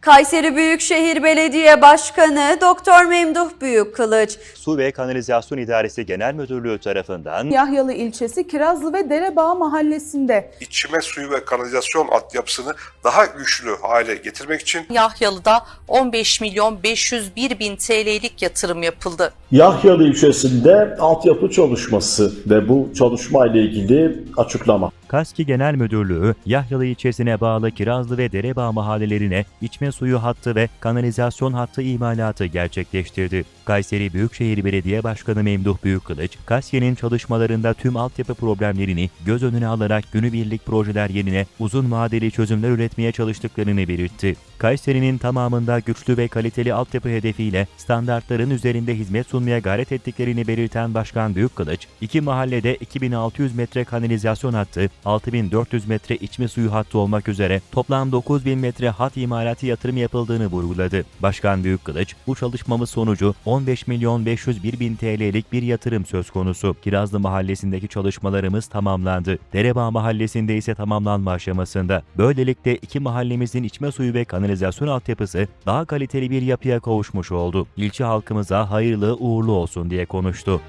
Kayseri Büyükşehir Belediye Başkanı Doktor Memduh Büyükkılıç, Su ve Kanalizasyon İdaresi Genel Müdürlüğü tarafından Yahyalı ilçesi Kirazlı ve Derebağ mahallesinde içme suyu ve kanalizasyon altyapısını daha güçlü hale getirmek için Yahyalı'da 15 milyon 501 bin TL'lik yatırım yapıldı. Yahyalı ilçesinde altyapı çalışması ve bu çalışma ile ilgili açıklama. KASKİ Genel Müdürlüğü, Yahyalı ilçesine bağlı Kirazlı ve Derebağ mahallelerine içme suyu hattı ve kanalizasyon hattı imalatı gerçekleştirdi. Kayseri Büyükşehir Belediye Başkanı Memduh Büyükkılıç, KASKİ'nin çalışmalarında tüm altyapı problemlerini göz önüne alarak günübirlik projeler yerine uzun vadeli çözümler üretmeye çalıştıklarını belirtti. Kayseri'nin tamamında güçlü ve kaliteli altyapı hedefiyle standartların üzerinde hizmet sunmaya gayret ettiklerini belirten Başkan Büyükkılıç, iki mahallede 2600 metre kanalizasyon hattı, 6400 metre içme suyu hattı olmak üzere toplam 9000 metre hat imalatı yatırım yapıldığını vurguladı. Başkan Büyükkılıç, bu çalışmamız sonucu 15 milyon 501 bin TL'lik bir yatırım söz konusu. Kirazlı mahallesindeki çalışmalarımız tamamlandı. Derebağ mahallesinde ise tamamlanma aşamasında. Böylelikle iki mahallemizin içme suyu ve kanalizasyon altyapısı daha kaliteli bir yapıya kavuşmuş oldu. İlçe halkımıza hayırlı uğurlu olsun diye konuştu.